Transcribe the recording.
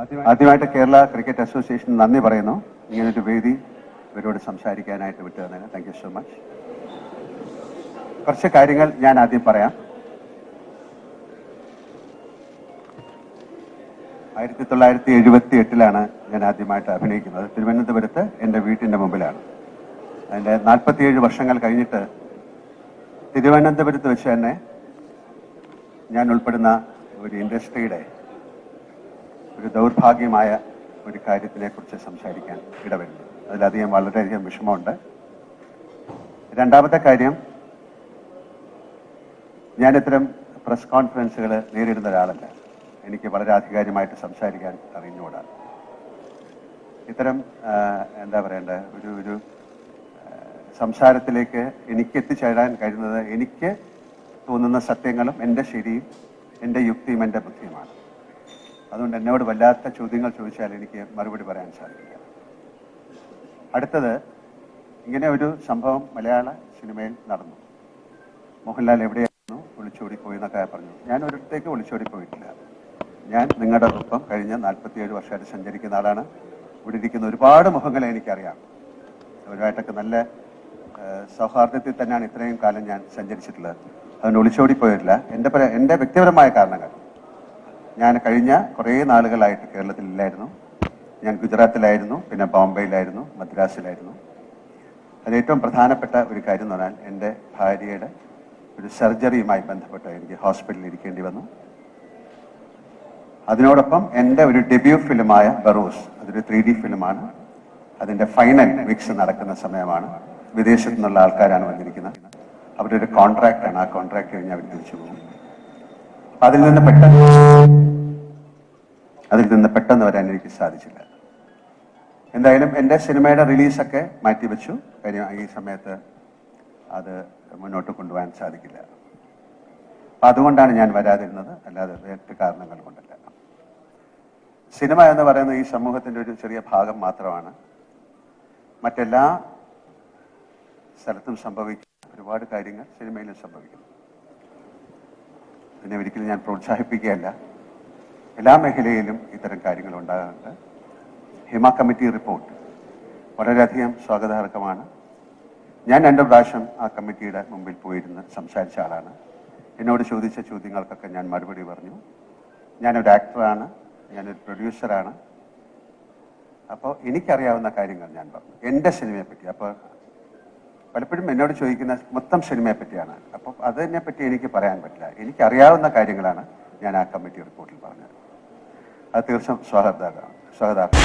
ആദ്യമായിട്ട് Kerala cricket association നന്ദി പറയുന്നു. ഇങ്ങനൊരു വേദി ഇവരോട് സംസാരിക്കാനായിട്ട് വിട്ടു തന്നെ താങ്ക് യു സോ മച്ച് കുറച്ച് കാര്യങ്ങൾ ഞാൻ ആദ്യം പറയാം. ആയിരത്തി തൊള്ളായിരത്തി എഴുപത്തി എട്ടിലാണ് ഞാൻ ആദ്യമായിട്ട് അഭിനയിക്കുന്നത്. തിരുവനന്തപുരത്ത് എന്റെ വീട്ടിന്റെ മുമ്പിലാണ്. അതിന്റെ നാൽപ്പത്തിയേഴ് വർഷങ്ങൾ കഴിഞ്ഞിട്ട് തിരുവനന്തപുരത്ത് വെച്ച് തന്നെ ഞാൻ ഉൾപ്പെടുന്ന ഒരു ഇൻഡസ്ട്രിയുടെ ഒരു ദൗർഭാഗ്യമായ ഒരു കാര്യത്തിനെ കുറിച്ച് സംസാരിക്കാൻ ഇടവരുന്നു. അതിലധികം വളരെയധികം വിഷമമുണ്ട്. രണ്ടാമത്തെ കാര്യം ഞാൻ ഇത്തരം പ്രസ് കോൺഫറൻസുകൾ നേരിടുന്ന ഒരാളല്ല. എനിക്ക് വളരെ ആധികാരികമായിട്ട് സംസാരിക്കാൻ അറിഞ്ഞുകൂടാ. ഇത്തരം എന്താ പറയേണ്ടത് ഒരു ഒരു സംസാരത്തിലേക്ക് എനിക്ക് എത്തിച്ചേരാൻ കഴിയുന്നത് എനിക്ക് തോന്നുന്ന സത്യങ്ങളും എന്റെ ശരിയും എന്റെ യുക്തിയും എന്റെ ബുദ്ധിയുമാണ്. അതുകൊണ്ട് എന്നോട് വല്ലാത്ത ചോദ്യങ്ങൾ ചോദിച്ചാൽ എനിക്ക് മറുപടി പറയാൻ സാധിക്കില്ല. അടുത്തത് ഇങ്ങനെ ഒരു സംഭവം മലയാള സിനിമയിൽ നടന്നു. മോഹൻലാൽ എവിടെയായിരുന്നു? ഒളിച്ചോടി പോയി എന്നൊക്കെ പറഞ്ഞു. ഞാൻ ഒരിടത്തേക്ക് ഒളിച്ചോടി പോയിട്ടില്ല ഞാൻ നിങ്ങളുടെ ഒപ്പം കഴിഞ്ഞ നാൽപ്പത്തിയേഴ് വർഷമായിട്ട് സഞ്ചരിക്കുന്ന ആളാണ്. ഇവിടെ ഇരിക്കുന്ന ഒരുപാട് മുഖങ്ങളെ എനിക്കറിയാം. അവരുമായിട്ടൊക്കെ നല്ല സൗഹാർദ്ദത്തിൽ തന്നെയാണ് ഇത്രയും കാലം ഞാൻ സഞ്ചരിച്ചിട്ടുള്ളത്. അതുകൊണ്ട് ഒളിച്ചോടി പോയിട്ടില്ല എന്റെ എന്റെ വ്യക്തിപരമായ കാരണങ്ങൾ. ഞാൻ കഴിഞ്ഞ കുറേ നാളുകളായിട്ട് കേരളത്തിലില്ലായിരുന്നു. ഞാൻ ഗുജറാത്തിലായിരുന്നു പിന്നെ ബോംബെയിലായിരുന്നു മദ്രാസിലായിരുന്നു. അതേറ്റവും പ്രധാനപ്പെട്ട ഒരു കാര്യം എന്ന് പറഞ്ഞാൽ എന്റെ ഭാര്യയുടെ ഒരു സർജറിയുമായി ബന്ധപ്പെട്ട് എനിക്ക് ഹോസ്പിറ്റലിൽ ഇരിക്കേണ്ടി വന്നു. അതിനോടൊപ്പം എന്റെ ഒരു ഡെബ്യൂ ഫിലിമായ ബറൂസ് അതൊരു ത്രീ ഡി ഫിലിമാണ്. അതിന്റെ ഫൈനൽ വീക്സ് നടക്കുന്ന സമയമാണ്. വിദേശത്തു നിന്നുള്ള ആൾക്കാരാണ് വന്നിരിക്കുന്നത്. അവരുടെ ഒരു കോൺട്രാക്റ്റാണ്. ആ കോൺട്രാക്ട് കഴിഞ്ഞ് അവർ തിരിച്ചു പോകും. അതിൽ നിന്ന് പെട്ടെന്ന് അതിൽ നിന്ന് പെട്ടെന്ന് വരാൻ എനിക്ക് സാധിച്ചില്ല. എന്തായാലും എന്റെ സിനിമയുടെ റിലീസൊക്കെ മാറ്റിവെച്ചു. കാര്യം ഈ സമയത്ത് അത് മുന്നോട്ട് കൊണ്ടുപോകാൻ സാധിക്കില്ല. അതുകൊണ്ടാണ് ഞാൻ വരാതിരുന്നത്. അല്ലാതെ വേറെ കാരണങ്ങൾ കൊണ്ടല്ല. സിനിമ എന്ന് പറയുന്നത് ഈ സമൂഹത്തിന്റെ ഒരു ചെറിയ ഭാഗം മാത്രമാണ്. മറ്റെല്ലാ സ്ഥലത്തും സംഭവിക്കുന്ന ഒരുപാട് കാര്യങ്ങൾ സിനിമയിലും സംഭവിക്കുന്നു. പിന്നെ ഒരിക്കലും ഞാൻ പ്രോത്സാഹിപ്പിക്കുകയല്ല. എല്ലാ മേഖലയിലും ഇത്തരം കാര്യങ്ങൾ ഉണ്ടാകാറുണ്ട്. Hema committee report. വളരെയധികം സ്വാഗതാർഹമാണ്. ഞാൻ രണ്ട് പ്രാവശ്യം ആ കമ്മിറ്റിയുടെ മുമ്പിൽ പോയിരുന്ന് സംസാരിച്ച ആളാണ്. എന്നോട് ചോദിച്ച ചോദ്യങ്ങൾക്കൊക്കെ ഞാൻ മറുപടി പറഞ്ഞു. ഞാനൊരു ആക്ടറാണ് ഞാനൊരു പ്രൊഡ്യൂസറാണ്. അപ്പോൾ എനിക്കറിയാവുന്ന കാര്യങ്ങൾ ഞാൻ പറഞ്ഞു. എന്റെ സിനിമയെപ്പറ്റി. അപ്പോൾ പലപ്പോഴും എന്നോട് ചോദിക്കുന്ന മൊത്തം സിനിമയെ പറ്റിയാണ് അപ്പോൾ അതിനെ പറ്റി എനിക്ക് പറയാൻ പറ്റില്ല. എനിക്കറിയാവുന്ന കാര്യങ്ങളാണ് ഞാൻ ആ കമ്മിറ്റി റിപ്പോർട്ടിൽ പറഞ്ഞത്. അത് തീർച്ചയായും സ്വാഗതാകാം സ്വാഗതാർത്ഥം